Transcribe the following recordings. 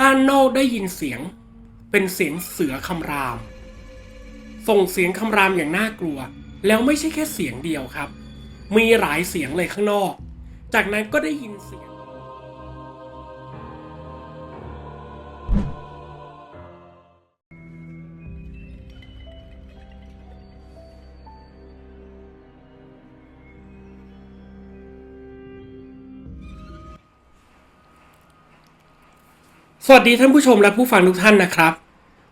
ด้านนอกได้ยินเสียง เป็นเสียงเสือคำราม ส่งเสียงคำรามอย่างน่ากลัว แล้วไม่ใช่แค่เสียงเดียวครับ มีหลายเสียงเลยข้างนอก จากนั้นก็ได้ยินเสียง สวัสดีท่านผู้ชมและผู้ฟังทุกท่านนะครับ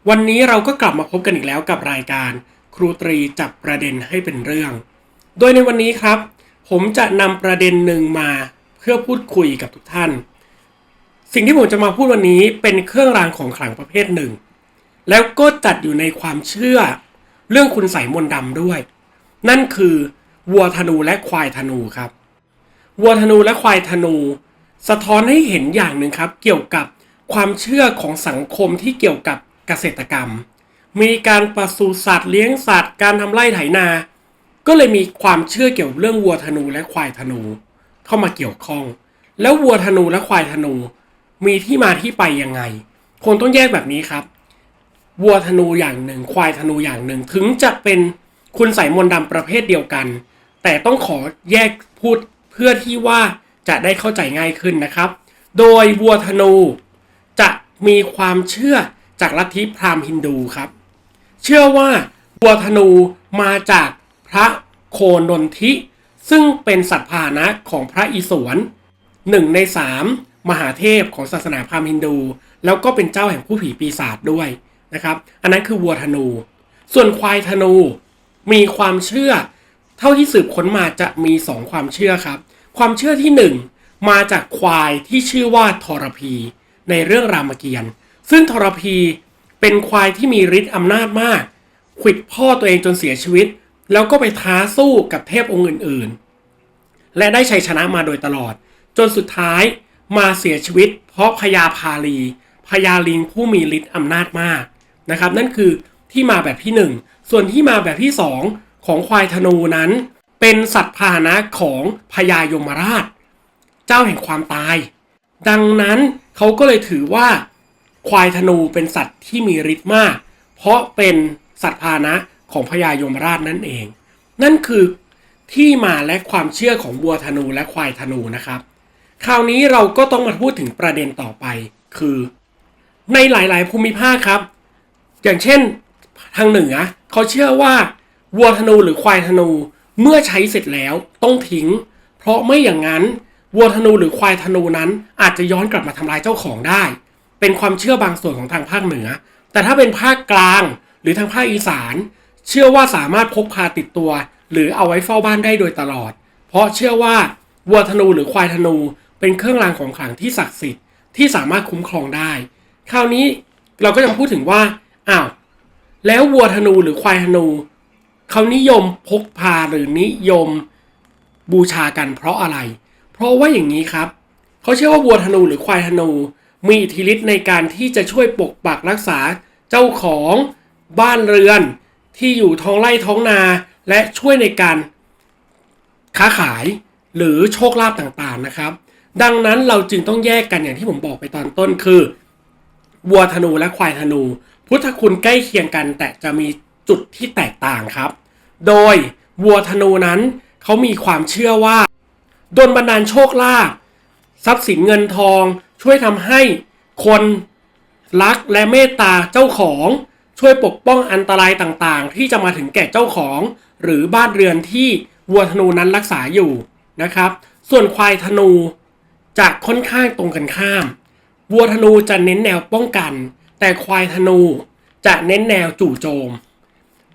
วันนี้เราก็กลับมาพบกันอีกแล้วกับรายการ ครูตรีจับประเด็นให้เป็นเรื่อง โดยในวันนี้ครับ ผมจะนำประเด็นหนึ่งมาเพื่อพูดคุยกับทุกท่าน สิ่งที่ผมจะมาพูดวันนี้เป็นเครื่องรางของขลังประเภทหนึ่ง แล้วก็จัดอยู่ในความเชื่อ เรื่องคุณใส่มนต์ดำด้วย นั่นคือวัวธนูและควายธนูครับวัวธนูและควายธนู สะท้อนให้เห็นอย่างหนึ่งครับ เกี่ยวกับ ความเชื่อของสังคมที่เกี่ยวกับเกษตรกรรม มีการปศุสัตว์เลี้ยงสัตว์ การทำไร่ไถนา ก็เลยมีความเชื่อเกี่ยวกับเรื่องวัวธนูและควายธนู เข้ามาเกี่ยวข้อง แล้ววัวธนูและควายธนู มีที่มาที่ไปยังไงคงต้องแยกแบบนี้ครับ วัวธนูอย่างหนึ่ง ควายธนูอย่างหนึ่ง ถึงจะเป็นคุณใส่มนต์ดำประเภทเดียวกัน แต่ต้องขอแยกพูดเพื่อที่ว่าจะได้เข้าใจง่ายขึ้นนะครับ โดยวัวธนู มีความเชื่อจากลัทธิพราหมณ์ฮินดูครับ เชื่อว่าวัวธนูมาจากพระโคนนทิ ซึ่งเป็นสัตว์พาหนะของพระอิศวรหนึ่งในสามมหาเทพของศาสนาพราหมณ์ฮินดู แล้วก็เป็นเจ้าแห่งผู้ผีปีศาจด้วยนะครับ อันนั้นคือวัวธนู ส่วนควายธนู มีความเชื่อ เท่าที่สืบค้นมาจะมีสองความเชื่อครับ ความเชื่อที่หนึ่งมาจากควายที่ชื่อว่าทรพี ในเรื่องรามเกียรติ์ซึ่งทรพีเป็นควายที่มีฤทธิ์อำนาจมากขวิดพ่อตัวเองจนเสียชีวิต แล้วก็ไปท้าสู้กับเทพองค์อื่นๆ และได้ชัยชนะมาโดยตลอด จนสุดท้ายมาเสียชีวิต เพราะพญาพาลีพญาลิงผู้มีฤทธิ์อำนาจมากนะครับ นั่นคือที่มาแบบที่หนึ่งส่วนที่มาแบบที่สองของควายธนูนั้น เป็นสัตว์พาหนะของพญายมราช เจ้าแห่งความตาย ดังนั้นเขาก็เลยถือว่าควายธนูเป็นสัตว์ที่มีฤทธิ์มาก เพราะเป็นสัตว์พาหนะของพญายมราชนั่นเอง นั่นคือที่มาและความเชื่อของวัวธนูและควายธนูนะครับ คราวนี้เราก็ต้องมาพูดถึงประเด็นต่อไป คือ ในหลาย ๆ ภูมิภาคครับ อย่างเช่นทางเหนือเขาเชื่อว่าวัวธนูหรือควายธนูเมื่อใช้เสร็จแล้วต้องทิ้ง เพราะไม่อย่างนั้น วัวธนูหรือควายธนูนั้นอาจจะย้อนกลับมาทำลายเจ้าของได้ เป็นความเชื่อบางส่วนของทางภาคเหนือ แต่ถ้าเป็นภาคกลางหรือทางภาคอีสาน เชื่อว่าสามารถพกพาติดตัว หรือเอาไว้เฝ้าบ้านได้โดยตลอด เพราะเชื่อว่าวัวธนูหรือควายธนู เป็นเครื่องรางของขลังที่ศักดิ์สิทธิ์ที่สามารถคุ้มครองได้ คราวนี้เราก็ยังพูดถึงว่าอ้าวแล้ววัวธนูหรือควายธนูเขานิยมพกพาหรือนิยมบูชากันเพราะอะไร เพราะว่าอย่างนี้ครับ เขาเชื่อว่าวัวธนูหรือควายธนู มีอิทธิฤทธิ์ในการที่จะช่วยปกปักรักษาเจ้าของบ้านเรือน ที่อยู่ท้องไร่ท้องนาและช่วยในการค้าขายหรือโชคลาภต่างๆนะครับ ดังนั้นเราจึงต้องแยกกันอย่างที่ผมบอกไปตอนต้นคือวัวธนูและควายธนู พุทธคุณใกล้เคียงกัน แต่จะมีจุดที่แตกต่างครับ โดยวัวธนูนั้นเขามีความเชื่อว่า โดนบันดาลโชคลาภทรัพย์สินเงินทอง ช่วยทำให้คนรักและเมตตาเจ้าของ ช่วยปกป้องอันตรายต่างๆ ที่จะมาถึงแก่เจ้าของ หรือบ้านเรือนที่วัวธนูนั้นรักษาอยู่นะครับ ส่วนควายธนูจะค่อนข้างตรงกันข้าม วัวธนูจะเน้นแนวป้องกัน แต่ควายธนูจะเน้นแนวจู่โจม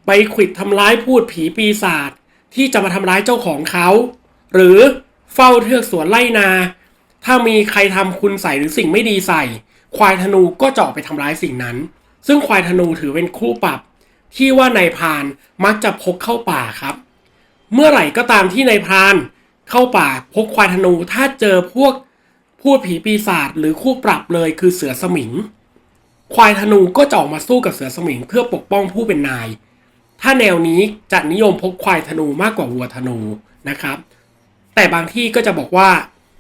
ไปขวิดทำร้ายพูดผีปีศาจที่จะมาทำร้ายเจ้าของเขา หรือ เฝ้าเทือกสวนไล่นา ถ้ามีใครทำคุณใส่หรือสิ่งไม่ดีใส่ ควายธนูก็จะออกไปทำร้ายสิ่งนั้น ซึ่งควายธนูถือเป็นคู่ปรับ ที่ว่านายพรานมักจะพกเข้าป่าครับ เมื่อไหร่ก็ตามที่นายพรานเข้าป่าพกควายธนูถ้าเจอพวกพูดผีปีศาจหรือคู่ปรับเลยคือเสือสมิง ควายธนูก็จะออกมาสู้กับเสือสมิงเพื่อปกป้องผู้เป็นนาย ถ้าแนวนี้จะนิยมพกควายธนูมากกว่าวัวธนูนะครับ แต่บางที่ก็จะบอกว่า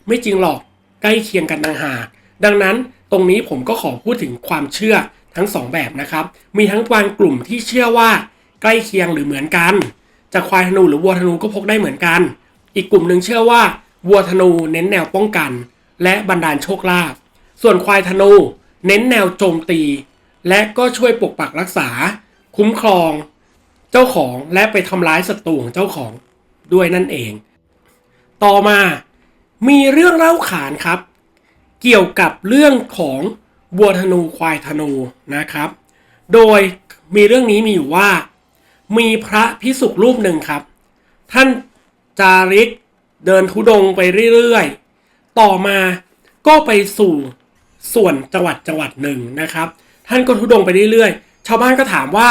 ไม่จริงหรอกใกล้เคียงกันต่างหากดังนั้นตรงนี้ผมก็ขอพูดถึงความเชื่อทั้งสองแบบนะครับ มีทั้งบางกลุ่มที่เชื่อว่าใกล้เคียงหรือเหมือนกัน จะควายธนูหรือวัวธนูก็พกได้เหมือนกัน อีกกลุ่มหนึ่งเชื่อว่าวัวธนูเน้นแนวป้องกัน และบันดาลโชคลาภ ส่วนควายธนู เน้นแนวโจมตี และก็ช่วยปกปักรักษา คุ้มครอง เจ้าของและไปทำร้ายศัตรูของเจ้าของด้วยนั่นเอง ต่อมามีเรื่องเล่าขานครับ เกี่ยวกับเรื่องของวัวธนูควายธนูนะครับ โดยมีเรื่องนี้มีอยู่ว่า มีพระพิสุกรูปหนึ่งครับ ท่านจาริกเดินทุดงไปเรื่อยๆ ต่อมาก็ไปสู่ส่วนจังหวัดจังหวัดหนึ่งนะครับ ท่านก็ทุดงไปเรื่อยๆ ชาวบ้านก็ถามว่า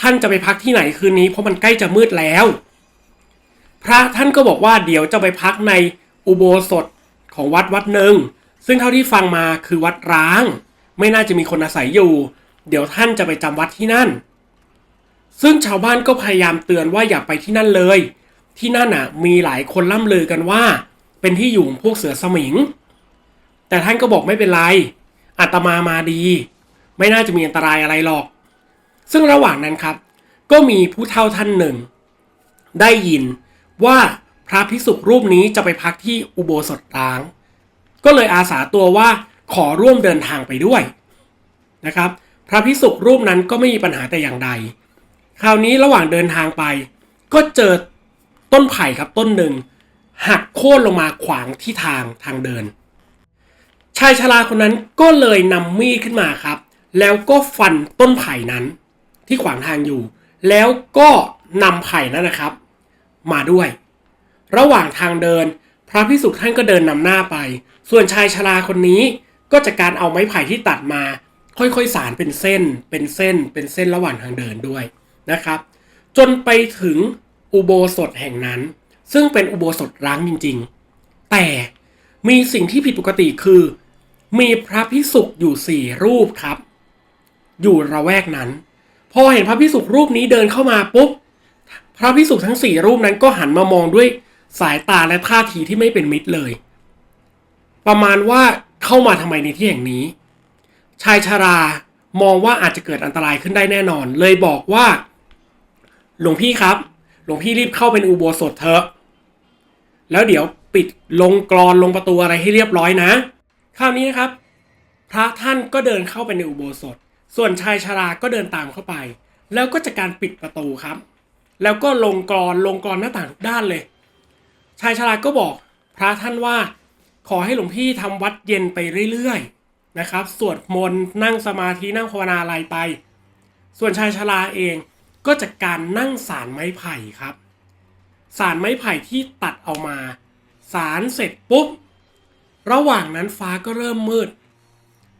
ท่านจะไปพักที่ไหนคืนนี้เพราะมันใกล้จะมืดแล้ว พระท่านก็บอกว่าเดี๋ยวจะไปพักในอุโบสถของวัดวัดหนึ่ง ซึ่งเท่าที่ฟังมาคือวัดร้าง ไม่น่าจะมีคนอาศัยอยู่ เดี๋ยวท่านจะไปจำวัดที่นั่น ซึ่งชาวบ้านก็พยายามเตือนว่าอย่าไปที่นั่นเลย ที่นั่นอะมีหลายคนล่ำลือกันว่า เป็นที่อยู่ของพวกเสือสมิง แต่ท่านก็บอกไม่เป็นไรอาตมามาดี ไม่น่าจะมีอันตรายอะไรหรอก ซึ่งระหว่างนั้นครับ ก็มีผู้เฒ่าท่านหนึ่ง ได้ยิน ว่าพระภิกษุรูปนี้จะไปพักที่อุโบสถร้าง ก็เลยอาสาตัวว่าขอร่วมเดินทางไปด้วยนะครับ พระภิกษุรูปนั้นก็ไม่มีปัญหาแต่อย่างใด คราวนี้ระหว่างเดินทางไป ก็เจอต้นไผ่ครับต้นหนึ่งหักโค่นลงมาขวางที่ทางทางเดิน ชายชราคนนั้นก็เลยนำมีดขึ้นมาครับ แล้วก็ฟันต้นไผ่นั้นที่ขวางทางอยู่ แล้วก็นำไผ่นั้นนะครับ มาด้วย ระหว่างทางเดิน พระพิสุท่านก็เดินนำหน้าไป ส่วนชายชราคนนี้ก็จากการเอาไม้ไผ่ที่ตัดมา ค่อยๆสารเป็นเส้น เป็นเส้น เป็นเส้นระหว่างทางเดินด้วยนะครับ จนไปถึงอุโบสถแห่งนั้น ซึ่งเป็นอุโบสถร้างจริงๆ แต่มีสิ่งที่ผิดปกติคือ มีพระพิสุอยู่สี่รูปครับ อยู่ระแวกนั้น พอเห็นพระพิสุรูปนี้เดินเข้ามาปุ๊บ พระพิสุทั้งสี่รูปนั้นก็หันมามองด้วยสายตาและท่าทีที่ไม่เป็นมิตรเลย ประมาณว่าเข้ามาทำไมในที่แห่งนี้ ชายชารามองว่าอาจจะเกิดอันตรายขึ้นได้แน่นอน เลยบอกว่า หลวงพี่ครับ หลวงพี่รีบเข้าเป็นอุโบสถเถอะ แล้วเดี๋ยวปิดลงกรอนลงประตูอะไรให้เรียบร้อยนะคราวนี้นะครับ พระท่านก็เดินเข้าไปในอุโบสถ ส่วนชายชราก็เดินตามเข้าไป แล้วก็จะการปิดประตูครับ แล้วก็ลงกรอนลงกรอนหน้าต่างทุกด้านเลย ชายชราก็บอกพระท่านว่า ขอให้หลวงพี่ทำวัดเย็นไปเรื่อยๆนะครับ สวดมนต์นั่งสมาธินั่งภาวนาอะไรไป ส่วนชายชราเองก็จะการนั่งสารไม้ไผ่ครับ สารไม้ไผ่ที่ตัดเอามา สารเสร็จปุ๊บ ระหว่างนั้นฟ้าก็เริ่มมืด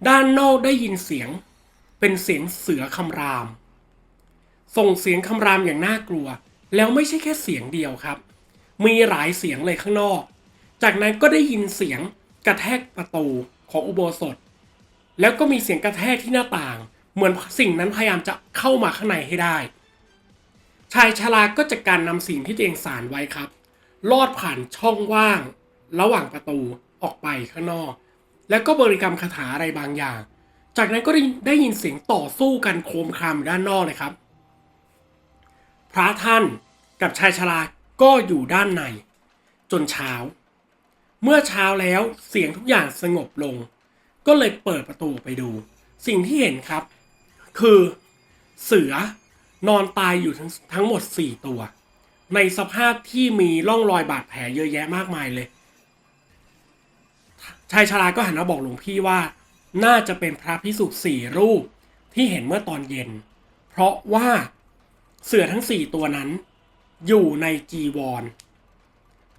ด้านนอกได้ยินเสียงเป็นเสียงเสือคำราม ส่งเสียงคำรามอย่างน่ากลัว แล้วไม่ใช่แค่เสียงเดียวครับ มีหลายเสียงเลยข้างนอก จากนั้นก็ได้ยินเสียงกระแทกประตูของอุโบสถ แล้วก็มีเสียงกระแทกที่หน้าต่าง เหมือนสิ่งนั้นพยายามจะเข้ามาข้างในให้ได้ ชายชราก็จะการนำสิ่งที่ตัวเองสารไว้ครับ ลอดผ่านช่องว่าง ระหว่างประตูออกไปข้างนอก แล้วก็บริกรรมคาถาอะไรบางอย่าง จากนั้นก็ได้ได้ยินเสียงต่อสู้กันโครมครามด้านนอกเลยครับ พระท่านกับชายชราก็อยู่ด้านใน จนเช้า เมื่อเช้าแล้วเสียงทุกอย่างสงบลง ก็เลยเปิดประตูไปดู สิ่งที่เห็นครับ คือเสือนอนตายอยู่ทั้งทั้งหมด 4 ตัว ในสภาพที่มีร่องรอยบาดแผลเยอะแยะมากมายเลยชายชราก็หันมาบอกหลวงพี่ว่า น่าจะเป็นพระพิสุสี่รูปที่เห็นเมื่อตอนเย็น เพราะว่า เสือทั้งสี่ตัวนั้น อยู่ในจีวร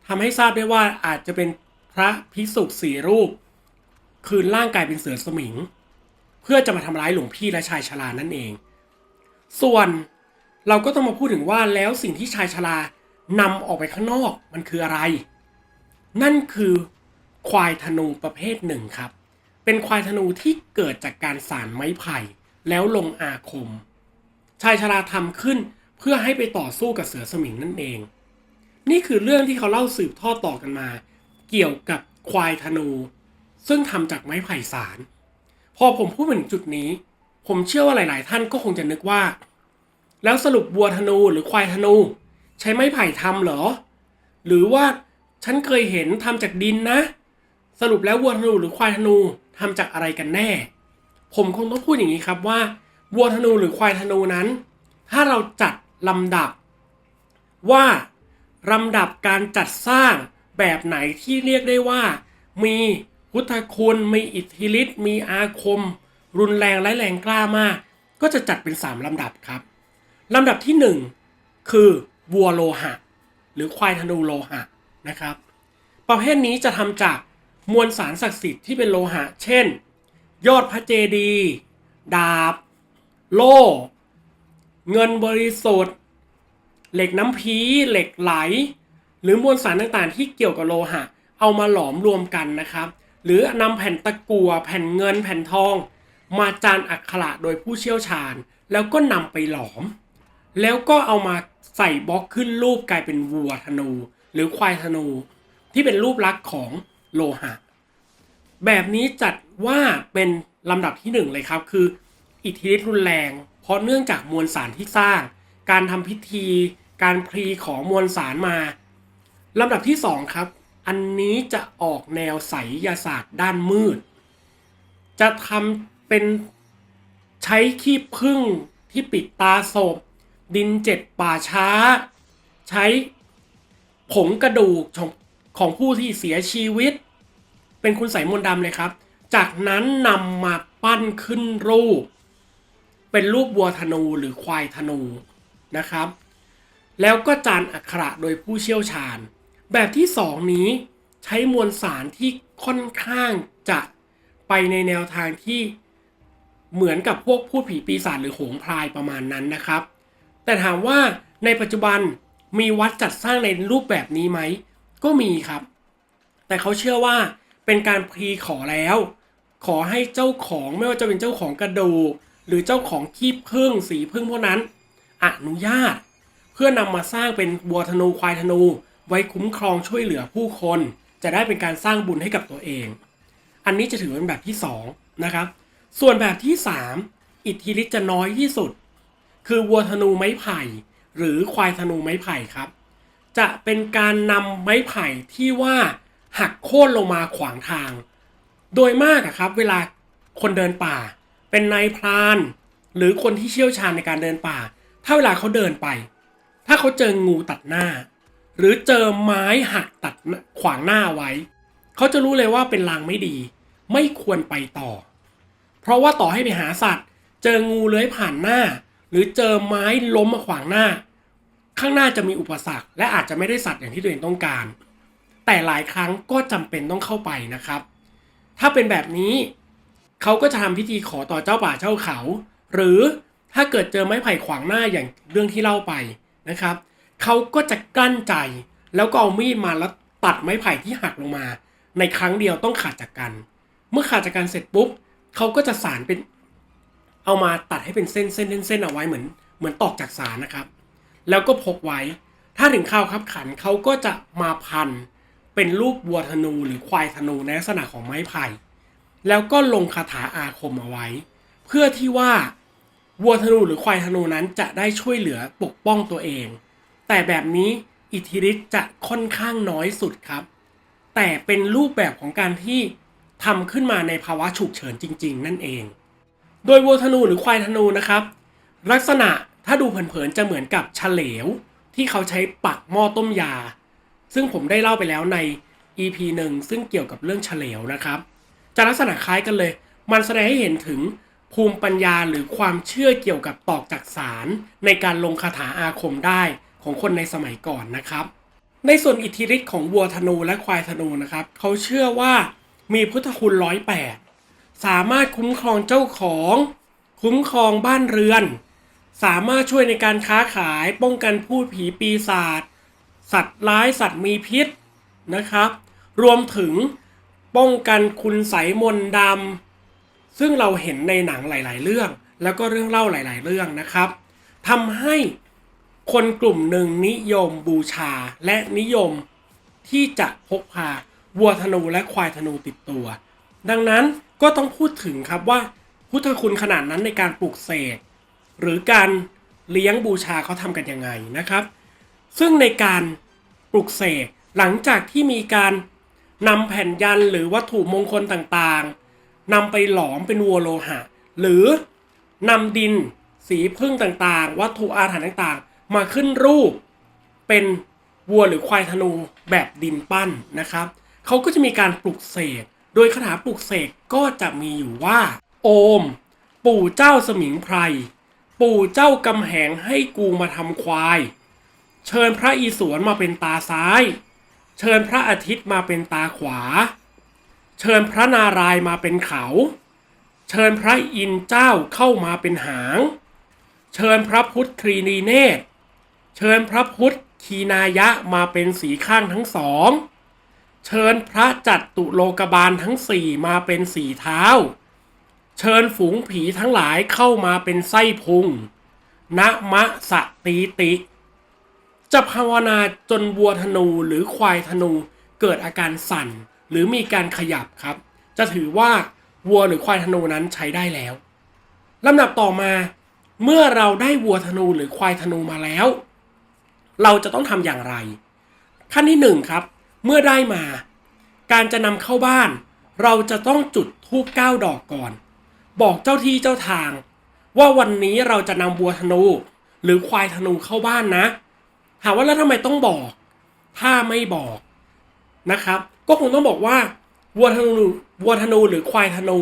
ทำให้ทราบได้ว่าอาจจะเป็นพระพิสุกสี่รูป คืนร่างกายเป็นเสือสมิง เพื่อจะมาทำร้ายหลวงพี่และชายชรานั่นเอง ส่วนเราก็ต้องมาพูดถึงว่าแล้วสิ่งที่ชายชรานำออกไปข้างนอกมันคืออะไร นั่นคือควายธนูประเภทหนึ่งครับ เป็นควายธนูที่เกิดจากการสารไม้ไผ่ แล้วลงอาคม ชายชราทำขึ้น เพื่อให้ไปต่อสู้กับเสือสมิงนั่นเอง นี่คือเรื่องที่เขาเล่าสืบทอดต่อกันมา เกี่ยวกับควายธนู ซึ่งทำจากไม้ไผ่สาร พอผมพูดถึงจุดนี้ ผมเชื่อว่าหลาย ๆ ท่านก็คงจะนึกว่า แล้วสรุปวัวธนูหรือควายธนู ใช้ไม้ไผ่ทำเหรอ หรือว่าฉันเคยเห็นทำจากดินนะ สรุปแล้ววัวธนูหรือควายธนูทำจากอะไรกันแน่ ผมคงต้องพูดอย่างนี้ครับว่าวัวธนูหรือควายธนูนั้น ถ้าเราจัด ลำดับ ว่าลำดับการจัดสร้างแบบไหนที่เรียกได้ว่า มีพุทธคุณ มีอิทธิฤทธิ์มีอาคม รุนแรงและแรงกล้ามาก ก็จะจัดเป็น 3 ลำดับครับ ลำดับที่ 1 คือวัวโลหะ หรือควายธนูโลหะนะครับ ประเภทนี้จะทำจากมวลสารศักดิ์สิทธิ์ที่เป็นโลหะ เช่น ยอดพระเจดีย์ดาบ โล่ เงินบริสุทธิ์ เหล็กน้ำพีเหล็กไหล หรือมวลสารต่างๆ ที่เกี่ยวกับโลหะ เอามาหลอมรวมกันนะครับ หรือนำแผ่นตะกั่วแผ่นเงินแผ่นทอง มาจานอักขระโดยผู้เชี่ยวชาญ แล้วก็นำไปหลอม แล้วก็เอามาใส่บล็อกขึ้นรูปกลายเป็นวัวธนู หรือควายธนู ที่เป็นรูปลักษณ์ของโลหะ แบบนี้จัดว่าเป็นลำดับที่หนึ่งเลยครับคือ อิทธิฤทธิ์รุนแรง เพราะเนื่องจากมวลสารที่สร้าง การทำพิธี การพรีของมวลสารมาลำดับที่สองครับ อันนี้จะออกแนวไสยศาสตร์ด้านมืด จะทำเป็นใช้ขี้ผึ้งที่ปิดตาศพ ดินเจ็ดป่าช้า ใช้ผงกระดูกของของผู้ที่เสียชีวิต เป็นคุณใส่มนต์ดำเลยครับ จากนั้นนำมาปั้นขึ้นรูป เป็นรูปวัวธนูหรือควายธนูนะครับ แล้วก็จานอักขระโดยผู้เชี่ยวชาญ แบบที่สองนี้ใช้มวลสารที่ค่อนข้างจะไปในแนวทางที่เหมือนกับพวกพูดผีปีศาจหรือโหงพลายประมาณนั้นนะครับ แต่ถามว่าในปัจจุบันมีวัดจัดสร้างในรูปแบบนี้ไหม ก็มีครับ แต่เขาเชื่อว่าเป็นการพรีขอแล้ว ขอให้เจ้าของไม่ว่าจะเป็นเจ้าของกระดูก หรือเจ้าของขี้ผึ้งสีผึ้งพวกนั้น อนุญาต เพื่อนำมาสร้างเป็นบัวธนูควายธนู ไว้คุ้มครองช่วยเหลือผู้คน จะได้เป็นการสร้างบุญให้กับตัวเอง อันนี้จะถือเป็นแบบที่2นะครับส่วนแบบที่ 3 อิทธิฤทธิ์จะน้อยที่สุด คือวัวธนูไม้ไผ่ หรือควายธนูไม้ไผ่ครับ จะเป็นการนำไม้ไผ่ที่ว่าหักโค่นลงมาขวางทาง โดยมากครับ เวลาคนเดินป่า เป็นนายพราน หรือคนที่เชี่ยวชาญในการเดินป่า ถ้าเวลาเขาเดินไป ถ้าเขาเจองูตัดหน้า หรือเจอไม้หักตัดขวางหน้าไว้ เขาจะรู้เลยว่าเป็นลางไม่ดี ไม่ควรไปต่อ เพราะว่าต่อให้ไปหาสัตว์ เจองูเลื้อยผ่านหน้า หรือเจอไม้ล้มมาขวางหน้า ข้างหน้าจะมีอุปสรรค และอาจจะไม่ได้สัตว์อย่างที่ตัวเองต้องการ แต่หลายครั้งก็จำเป็นต้องเข้าไปนะครับ ถ้าเป็นแบบนี้ เขาก็จะทำพิธีขอต่อเจ้าป่าเจ้าเขา หรือถ้าเกิดเจอไม้ไผ่ขวางหน้าอย่างเรื่องที่เล่าไปนะครับเขาก็จะกลั้นใจ แล้วก็เอามีดมาแล้วตัดไม้ไผ่ที่หักลงมา ในครั้งเดียวต้องขาดจากกัน เมื่อขาดจากกันเสร็จปุ๊บเขาก็จะสารเป็น เอามาตัดให้เป็นเส้นเส้นเส้นเส้นเอาไว้เหมือน เหมือนตอกจากสารนะครับ แล้วก็พกไว้ ถ้าถึงข้าวครับขันเขาก็จะมาพันเป็นรูปวัวธนูหรือควายธนูในลักษณะของไม้ไผ่ แล้วก็ลงคาถาอาคมเอาไว้ เพื่อที่ว่าวัวธนูหรือควายธนูนั้นจะได้ช่วยเหลือปกป้องตัวเอง แต่แบบนี้อิทธิฤทธิ์จะค่อนข้างน้อยสุดครับ แต่เป็นรูปแบบของการที่ทำขึ้นมาในภาวะฉุกเฉินจริง ๆ นั่นเอง โดยวัวธนูหรือควายธนูนะครับ ลักษณะถ้าดูเผินๆจะเหมือนกับเฉลว ที่เขาใช้ปักหม้อต้มยา ซึ่งผมได้เล่าไปแล้วใน EP หนึ่งซึ่งเกี่ยวกับเรื่องเฉลวนะครับ จะลักษณะคล้ายกันเลย มันแสดงให้เห็นถึงภูมิปัญญาหรือความเชื่อเกี่ยวกับตอกจากสารในการลงคาถาอาคมได้ของคนในสมัยก่อนนะครับ ในส่วนอิทธิฤทธิ์ของวัวธนูและควายธนูนะครับเขาเชื่อว่ามีพุทธคุณร้อยแปดสามารถคุ้มครองเจ้าของ คุ้มครองบ้านเรือน สามารถช่วยในการค้าขายป้องกันพูดผีปีศาจสัตว์ร้ายสัตว์มีพิษนะครับ รวมถึง ป้องกันคุณไสยมนต์ดำซึ่งเราเห็นในหนังหลาย ๆ เรื่อง แล้วก็เรื่องเล่าหลาย ๆ เรื่องนะครับทำให้คนกลุ่มหนึ่งนิยมบูชาและนิยมที่จะพกพาวัวธนูและควายธนูติดตัว ดังนั้นก็ต้องพูดถึงครับว่าพุทธคุณขนาดนั้นในการปลูกเสกหรือการเลี้ยงบูชาเขาทำกันยังไงนะครับ ซึ่งในการปลูกเสกหลังจากที่มีการ นำแผ่นยันหรือวัตถุมงคลต่างๆนำไปหลอมเป็นวัวโลหะ หรือนำดิน สีพึ่งต่างๆ วัตถุอาถรรพ์ต่างๆ มาขึ้นรูปเป็นวัวหรือควายธนูแบบดินปั้นนะครับเขาก็จะมีการปลุกเสกโดยคาถาปลุกเสกก็จะมีอยู่ว่า โอม ปู่เจ้าสมิงไพรปู่เจ้ากำแหงให้กูมาทำควาย เชิญพระอีสวนมาเป็นตาซ้าย เชิญพระอาทิตย์มาเป็นตาขวา เชิญพระนารายมาเป็นเขา เชิญพระอินเจ้าเข้ามาเป็นหาง เชิญพระพุทธครีนีเนตเชิญพระพุทธคีนายะมาเป็นสีข้างทั้งสอง เชิญพระจัตตุโลกบาลทั้งสี่มาเป็นสีเท้า เชิญฝูงผีทั้งหลายเข้ามาเป็นไส้พุงนะมะสะตีติ จะภาวนาจนวัวธนูหรือควายธนูเกิดอาการสั่น หรือมีการขยับครับ จะถือว่าวัวหรือควายธนูนั้นใช้ได้แล้วลำดับต่อมา เมื่อเราได้วัวธนูหรือควายธนูมาแล้ว เราจะต้องทำอย่างไร ขั้นที่หนึ่งครับ เมื่อได้มา การจะนำเข้าบ้าน เราจะต้องจุดธูปเก้าดอกก่อน บอกเจ้าที่เจ้าทาง ว่าวันนี้เราจะนำวัวธนู หรือควายธนูเข้าบ้านนะามว่าแล้วทำไมต้องบอก ถ้าไม่บอกนะครับ ก็คงต้องบอกว่าวัวธนูวัวธนูหรือควายธนู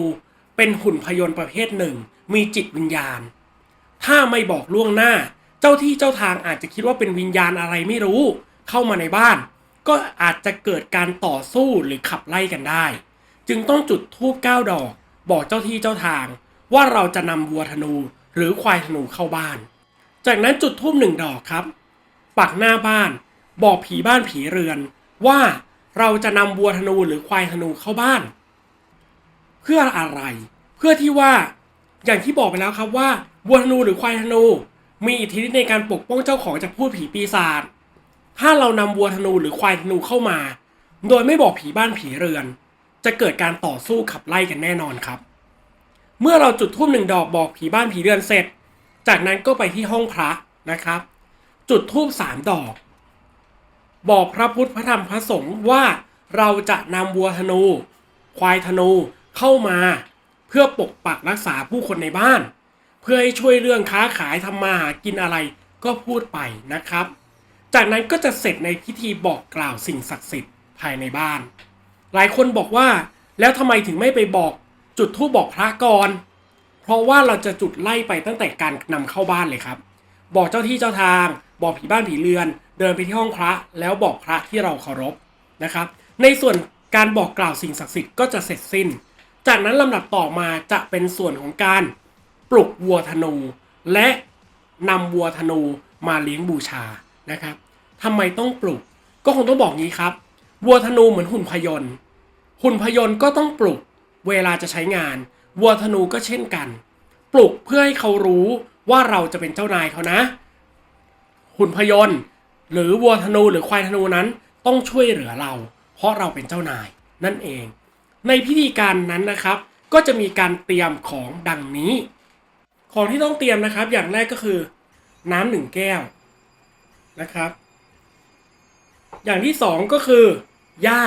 เป็นหุ่นพยนต์ประเภทหนึ่ง มีจิตวิญญาณ ถ้าไม่บอกล่วงหน้า เจ้าที่เจ้าทางอาจจะคิดว่าเป็นวิญญาณอะไรไม่รู้ เข้ามาในบ้าน ก็อาจจะเกิดการต่อสู้หรือขับไล่กันได้ จึงต้องจุดธูปเก้าดอก บอกเจ้าที่เจ้าทาง ว่าเราจะนำวัวธนูหรือควายธนูเข้าบ้าน จากนั้นจุดธูปหนึ่งดอกครับ ปักหน้าบ้าน บอกผีบ้านผีเรือน ว่าเราจะนำวัวธนูหรือควายธนูเข้าบ้าน เพื่ออะไร เพื่อที่ว่าอย่างที่บอกไปแล้วครับว่าวัวธนูหรือควายธนู มีอิทธิฤทธิ์ในการปกป้องเจ้าของจากพูดผีปีศาจถ้าเรานำวัวธนูหรือควายธนูเข้ามา โดยไม่บอกผีบ้านผีเรือน จะเกิดการต่อสู้ขับไล่กันแน่นอนครับ เมื่อเราจุดทุ่มหนึ่งดอกบอกผีบ้านผีเรือนเสร็จ จากนั้นก็ไปที่ห้องพระนะครับ จุดทูบสามดอก บอกพระพุทธพระธรรมพระสงฆ์ว่าเราจะนำวัวธนู ควายธนูเข้ามาเพื่อปกปักรักษาผู้คนในบ้าน เพื่อให้ช่วยเรื่องค้าขายทำมาหากินอะไรก็พูดไปนะครับ จากนั้นก็จะเสร็จในพิธีบอกกล่าวสิ่งศักดิ์สิทธิ์ภายในบ้าน หลายคนบอกว่าแล้วทำไมถึงไม่ไปบอกจุดธูปบอกพระก่อน เพราะว่าเราจะจุดไล่ไปตั้งแต่การนำเข้าบ้านเลยครับ บอกเจ้าที่เจ้าทาง บอกผีบ้านผีเรือน เดินไปที่ห้องพระแล้วบอกพระที่เราเคารพนะครับ ในส่วนการบอกกล่าวสิ่งศักดิ์สิทธิ์ก็จะเสร็จสิ้น จากนั้นลำดับต่อมาจะเป็นส่วนของการปลุกวัวธนู และนำวัวธนูมาเลี้ยงบูชานะครับทำไมต้องปลุก ก็คงต้องบอกงี้ครับ วัวธนูเหมือนหุ่นพยนต์ หุ่นพยนต์ก็ต้องปลุกเวลาจะใช้งาน วัวธนูก็เช่นกัน ปลุกเพื่อให้เขารู้ว่าเราจะเป็นเจ้านายเขานะ หุ่นพยนต์ หรือวัวธนูหรือควายธนูนั้นต้องช่วยเหลือเรา เพราะเราเป็นเจ้านายนั่นเอง ในพิธีการนั้นนะครับ ก็จะมีการเตรียมของดังนี้ ของที่ต้องเตรียมนะครับ อย่างแรกก็คือ น้ำหนึ่งแก้วนะครับ อย่างที่สองก็คือหญ้า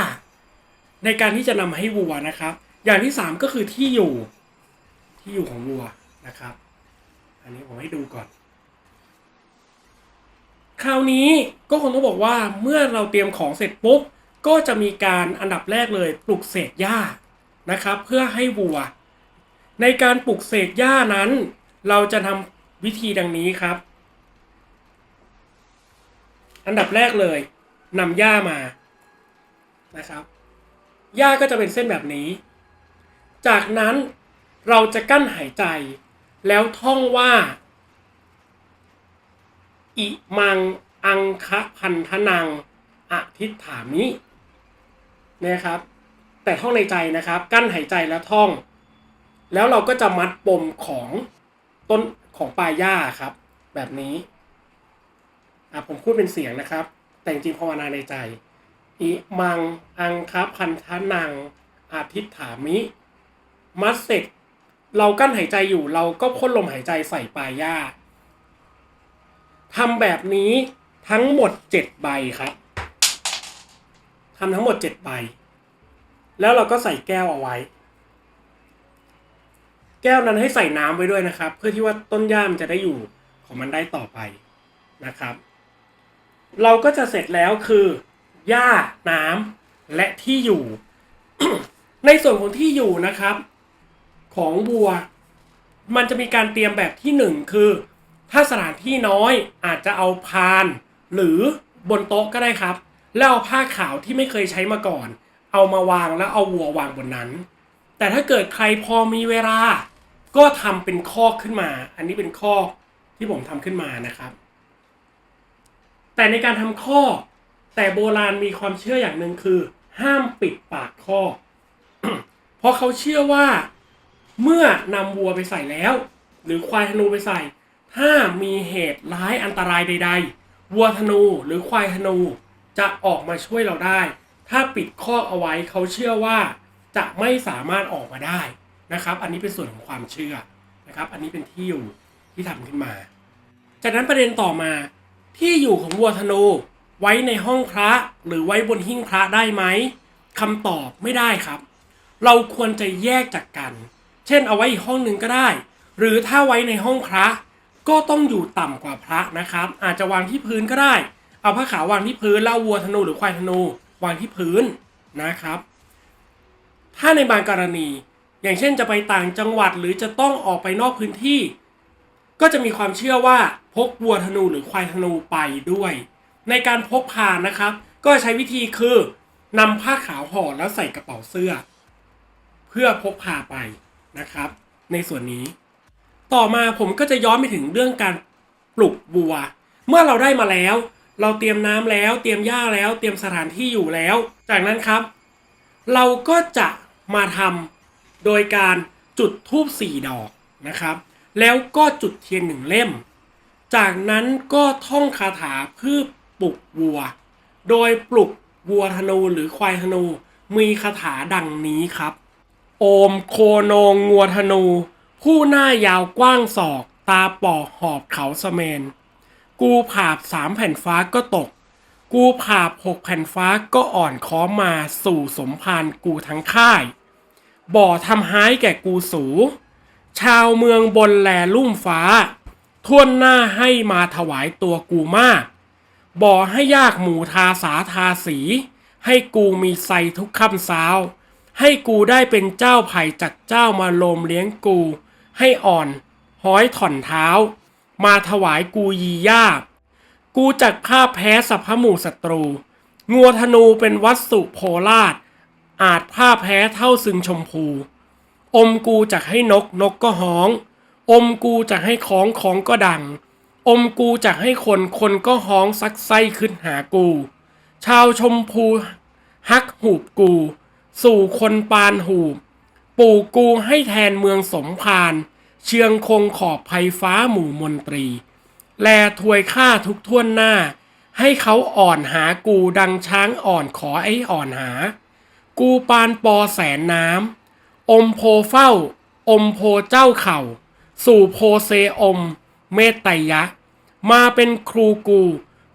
ในการที่จะนำให้วัวนะครับ อย่างที่สามก็คือที่อยู่ที่อยู่ของวัวนะครับ อันนี้ผมให้ดูก่อน คราวนี้ก็คงต้องบอกว่าเมื่อเราเตรียมของเสร็จปุ๊บ ก็จะมีการอันดับแรกเลยปลุกเสกหญ้านะครับ เพื่อให้วัว ในการปลุกเสกหญ้านั้น เราจะทำวิธีดังนี้ครับ อันดับแรกเลยนำหญ้ามานะครับหญ้าก็จะเป็นเส้นแบบนี้ จากนั้นเราจะกั้นหายใจ แล้วท่องว่า อิมังอังคะพันธนังอทิฏฐามินะครับ แต่ท่องในใจนะครับ กั้นหายใจแล้วท่อง แล้วเราก็จะมัดปมของต้นของปลายหญ้าครับ แบบนี้อะผมพูดเป็นเสียงนะครับ แต่จริงภาวนาในใจ อิมังอังคะพันธนังอทิฏฐามิมัดเสร็จเรากั้นหายใจอยู่เราก็พ่นลมหายใจใส่ปลายหญ้า ทำแบบนี้ทั้งหมดเจ็ดใบครับทำทั้งหมดเจ็ดใบ แล้วเราก็ใส่แก้วเอาไว้ แก้วนั้นให้ใส่น้ำไว้ด้วยนะครับ เพื่อที่ว่าต้นหญ้ามจะได้อยู่ของมันได้ต่อไปนะครับ เราก็จะเสร็จแล้วคือหญ้าน้ำและที่อยู่ ในส่วนของที่อยู่นะครับ ของบัว มันจะมีการเตรียมแบบที่หนึ่งคือ ถ้าสถานที่น้อยอาจจะเอาพาน หรือบนโต๊ะก็ได้ครับ แล้วเอาผ้าขาวที่ไม่เคยใช้มาก่อน เอามาวางแล้วเอาวัววางบนนั้น แต่ถ้าเกิดใครพอมีเวลา ก็ทำเป็นคอกขึ้นมา อันนี้เป็นคอกที่ผมทำขึ้นมานะครับ แต่ในการทำข้อกแต่โบราณมีความเชื่ออย่างหนึ่งคือ ห้ามปิดปากข้อกเพราะเขาเชื่อว่า เมื่อนำวัวไปใส่แล้ว หรือควายธนูไปใส่ ถ้ามีเหตุร้ายอันตรายใด ๆ วัวธนูหรือควายธนูจะออกมาช่วยเราได้ ถ้าปิดคอกเอาไว้เขาเชื่อว่าจะไม่สามารถออกมาได้นะครับ อันนี้เป็นส่วนของความเชื่อนะครับ อันนี้เป็นที่อยู่ที่ทำขึ้นมา จากนั้นประเด็นต่อมาที่อยู่ของวัวธนูไว้ในห้องพระหรือไว้บนหิ้งพระได้ไหมคำตอบไม่ได้ครับ เราควรจะแยกจากกัน เช่นเอาไว้อีกห้องหนึ่งก็ได้ หรือถ้าไว้ในห้องพระ ก็ต้องอยู่ต่ำกว่าพระนะครับ อาจจะวางที่พื้นก็ได้ เอาผ้าขาววางที่พื้นแล้วเอาวัวธนูหรือควายธนูวางที่พื้นนะครับ ถ้าในบางกรณี อย่างเช่นจะไปต่างจังหวัดหรือจะต้องออกไปนอกพื้นที่ ก็จะมีความเชื่อว่าพกวัวธนูหรือควายธนูไปด้วย ในการพกพานะครับ ก็ใช้วิธีคือนำผ้าขาวห่อแล้วใส่กระเป๋าเสื้อ เพื่อพกพาไปนะครับ ในส่วนนี้ ต่อมาผมก็จะย้อนไปถึงเรื่องการปลุกวัว เมื่อเราได้มาแล้ว เราเตรียมน้ำแล้ว เตรียมหญ้าแล้ว เตรียมสถานที่อยู่แล้ว จากนั้นครับ เราก็จะมาทำโดยการจุดธูปสี่ดอกนะครับ แล้วก็จุดเทียนหนึ่งเล่ม จากนั้นก็ท่องคาถาเพื่อปลุกวัว โดยปลุกวัวธนูหรือควายธนูมีคาถาดังนี้ครับ โอมโคโนงงัวธนู ผู้หน้ายาวกว้างศอก ตาปอกหอบเขาสเมน กูผาบสามแผ่นฟ้าก็ตก กูผาบหกแผ่นฟ้าก็อ่อนค้อมมาสู่สมภารกูทั้งค่าย บ่อทำห้ายแก่กูสู ชาวเมืองบนแลลุ่มฟ้าท่วนหน้าให้มาถวายตัวกูมาก บ่อให้ยากหมูทาสาทาสี ให้กูมีไซทุกค่ำสาวให้กูได้เป็นเจ้าไผ่จักเจ้ามาโลมเลี้ยงกู ให้อ่อนห้อยถ่อนเท้า มาถวายกูยีย่ากูจักภาพแพ้สัพพหมูศัตรู งัวธนูเป็นวัตสุโพลาดอาจผ้าแพ้เท่าซึงชมพู อมกูจักให้นกนกก็ฮ้อง อมกูจักให้ของของก็ดัง อมกูจักให้คนคนก็ฮ้องซักไส้ขึ้นหากู ชาวชมพู ฮักหูบกู สู่คนปานหูบ ปู่กูให้แทนเมืองสมพาน เชียงคงขอบภัยฟ้าหมู่มนตรี แลถวยข้าทุกท่วนหน้า ให้เขาอ่อนหากูดังช้างอ่อนขอไอ้อ่อนหา กูปานปอแสนน้ำ อมโพเฝ้า อมโพเจ้าเข่า สู่โพเซอม เมตไตยะ มาเป็นครูกู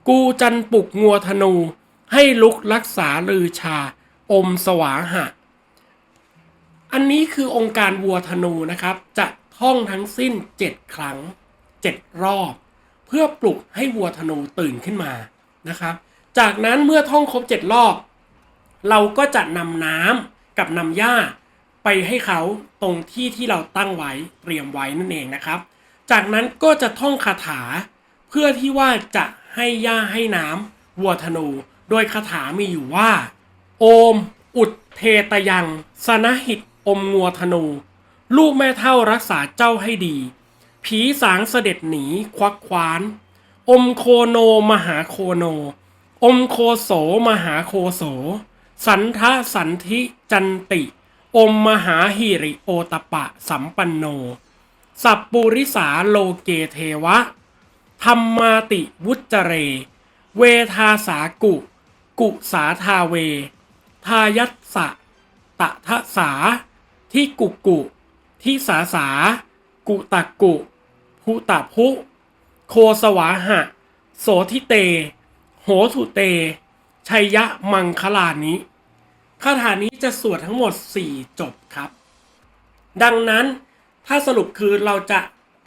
กูจันปุกงัวธนู ให้ลุกรักษาลือชา อมสวาหะ อันนี้คือองค์การวัวธนูนะครับจะท่องทั้งสิ้น 7 ครั้ง 7 รอบ เพื่อปลุกให้วัวธนูตื่นขึ้นมานะครับ จากนั้นเมื่อท่องครบ 7 รอบ เราก็จะนำน้ำกับนำหญ้าไปให้เขาตรงที่ที่เราตั้งไว้เตรียมไว้นั่นเองนะครับ จากนั้นก็จะท่องคาถา เพื่อที่ว่าจะให้หญ้าให้น้ำวัวธนู โดยคาถามีอยู่ว่า โอม อุดเทตยัง สนหิต อมงัวธนู ลูกแม่เท่ารักษาเจ้าให้ดี ผีสางเสด็จหนีควักควาน อมโคโนมหาโคโน อมโคโสมหาโคโส สันทะสันธิจันติ อมมหาหิริโอตปะสัมปันโน สัปปุริสาโลเกเทวะ ธรรมาติวุจเจเร เวทาสากุ กุสาทาเว ทายัสสะตะทะสา ที่กุกุ ที่สาสา กุตะกุภูตะพุโคสวาหะ โสทิเต โหสุเต ชัยยะมังคลานิคาถานี้จะสวดทั้งหมด 4 จบครับ ดังนั้นถ้าสรุปคือเราจะ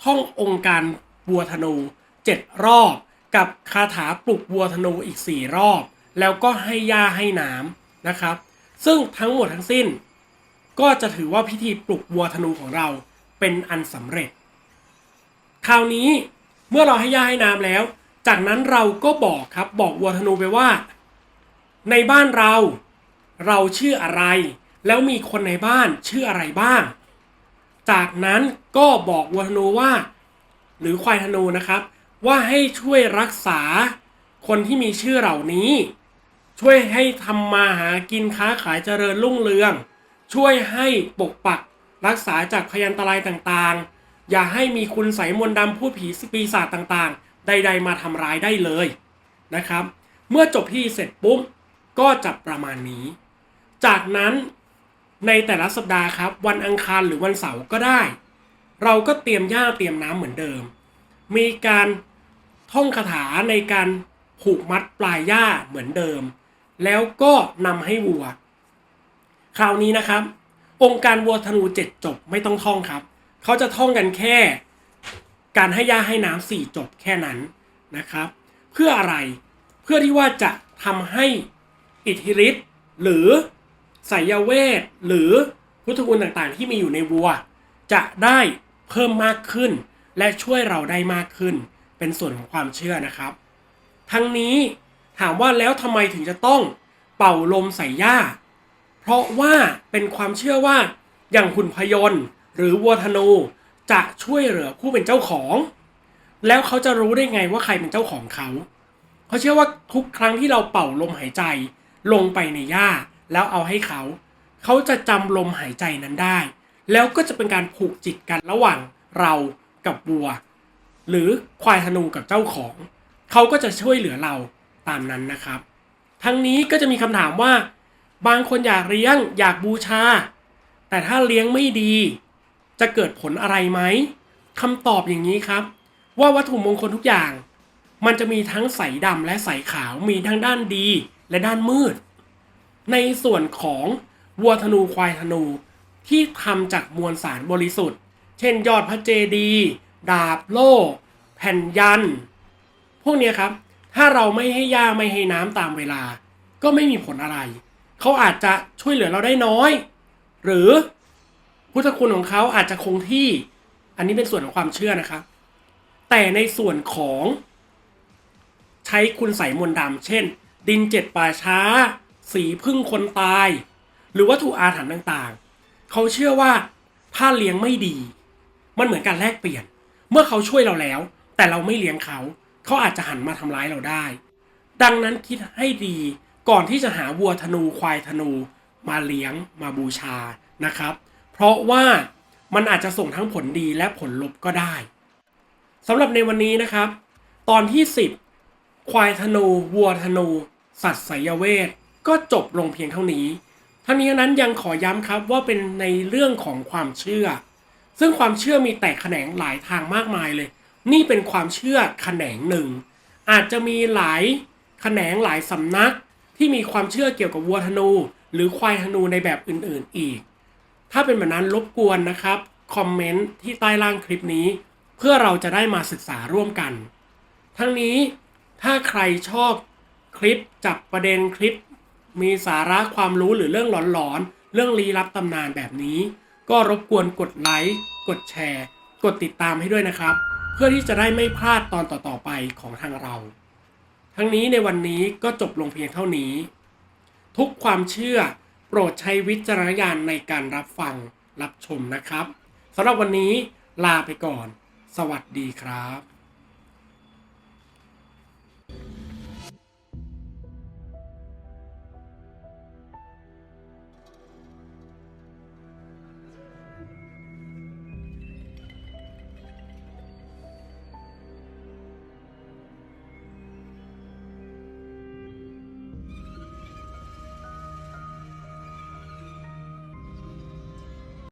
ท่ององค์การบัวธนู 7 รอบ กับคาถาปลุกบัวธนูอีก 4 รอบ แล้วก็ให้ยาให้น้ำนะครับ ซึ่งทั้งหมดทั้งสิ้น ก็จะถือว่าพิธีปลุกบัวธนูของเราเป็นอันสำเร็จ คราวนี้เมื่อเราให้ยาให้น้ำแล้ว จากนั้นเราก็บอกครับบอกวัวธนูไปว่า ในบ้านเราเราชื่ออะไร แล้วมีคนในบ้านชื่ออะไรบ้าง จากนั้นก็บอกวัวธนูว่า หรือควายธนูนะครับ ว่าให้ช่วยรักษาคนที่มีชื่อเหล่านี้ ช่วยให้ทำมาหากินค้าขายเจริญรุ่งเรือง ช่วยให้ปกปักรักษาจากพยันตรายต่างๆ อย่าให้มีคุณใสยมนต์ดำพูดผีปีศาจต่างๆ ใดๆมาทำร้ายได้เลยนะครับ เมื่อจบที่เสร็จปุ๊บก็จะประมาณนี้ จากนั้นในแต่ละสัปดาห์ครับ วันอังคารหรือวันเสาร์ก็ได้ เราก็เตรียมหญ้าเตรียมน้ำเหมือนเดิม มีการท่องคาถาในการผูกมัดปลายหญ้าเหมือนเดิม แล้วก็นำให้วัว คราวนี้นะครับ องค์การวัวธนูเจ็ดจบไม่ต้องท่องครับ เขาจะท่องกันแค่ การให้ยาให้น้ำสี่จบแค่นั้นนะครับ เพื่ออะไรเพื่อที่ว่าจะทำให้อิทธิฤทธิ์หรือไสยเวทหรือพุทธคุณต่างๆ ที่มีอยู่ในวัว จะได้เพิ่มมากขึ้น และช่วยเราได้มากขึ้น เป็นส่วนของความเชื่อนะครับ ทั้งนี้ถามว่าแล้วทำไมถึงจะต้องเป่าลมใส่หญ้า เพราะว่าเป็นความเชื่อว่าอย่างหุ่นพยนต์ หรือวัวธนูจะช่วยเหลือผู้เป็นเจ้าของ แล้วเขาจะรู้ได้ไงว่าใครเป็นเจ้าของเขาเขาเชื่อว่าทุกครั้งที่เราเป่าลมหายใจลงไปในหญ้าแล้วเอาให้เขา เขาจะจำลมหายใจนั้นได้ แล้วก็จะเป็นการผูกจิตกันระหว่างเรากับวัว หรือควายธนูกับเจ้าของ เขาก็จะช่วยเหลือเราตามนั้นนะครับ ทั้งนี้ก็จะมีคำถามว่า บางคนอยากเลี้ยงอยากบูชา แต่ถ้าเลี้ยงไม่ดี จะเกิดผลอะไรไหมคำตอบอย่างนี้ครับ ว่าวัตถุมงคลทุกอย่าง มันจะมีทั้งใสดำและใสขาวมีทั้งด้านดีและด้านมืด ในส่วนของวัวธนูควายธนูที่ทำจากมวลสารบริสุทธิ์ เช่นยอดพระเจดีย์ดาบโล่ แผ่นยัน พวกนี้ครับ ถ้าเราไม่ให้ยาไม่ให้น้ำตามเวลา ก็ไม่มีผลอะไร เขาอาจจะช่วยเหลือเราได้น้อย หรือพุทธคุณของเขาอาจจะคงที่ อันนี้เป็นส่วนของความเชื่อนะครับ แต่ในส่วนของใช้คุณใส่มนต์ดำเช่น ดินเจ็ดป่าช้า สีพึ่งคนตาย หรือวัตถุอาถรรพ์ต่างๆ เขาเชื่อว่าถ้าเลี้ยงไม่ดี มันเหมือนการแลกเปลี่ยน เมื่อเขาช่วยเราแล้ว แต่เราไม่เลี้ยงเขา เขาอาจจะหันมาทำร้ายเราได้ ดังนั้นคิดให้ดี ก่อนที่จะหาวัวธนูควายธนูมาเลี้ยงมาบูชานะครับ เพราะว่ามันอาจจะส่งทั้งผลดีและผลลบก็ได้สำหรับในวันนี้นะครับ ตอนที่ 10 ควายธนู วัวธนู สัตว์ไสยเวท ก็จบลงเพียงเท่านี้ทั้งนี้ทั้งนั้นยังขอย้ำครับว่าเป็นในเรื่องของความเชื่อ ซึ่งความเชื่อมีแตกแขนงหลายทางมากมายเลย นี่เป็นความเชื่อแขนงหนึ่ง อาจจะมีหลายแขนงหลายสำนัก ที่มีความเชื่อเกี่ยวกับวัวธนู หรือควายธนูในแบบอื่นๆอีก ถ้าเป็นแบบนั้นรบกวนนะครับคอมเมนต์ที่ใต้ล่างคลิปนี้ เพื่อเราจะได้มาศึกษาร่วมกัน ทั้งนี้ถ้าใครชอบคลิปจับประเด็นคลิป มีสาระความรู้หรือเรื่องหลอนๆ เรื่องลี้ลับตำนานแบบนี้ ก็รบกวนกดไลค์กดแชร์ กดติดตามให้ด้วยนะครับ เพื่อที่จะได้ไม่พลาดตอนต่อๆไปของทางเรา ทั้งนี้ในวันนี้ก็จบลงเพียงเท่านี้ ทุกความเชื่อโปรดใช้วิจารณญาณในการรับฟังรับชมนะครับสำหรับวันนี้ลาไปก่อน สวัสดีครับ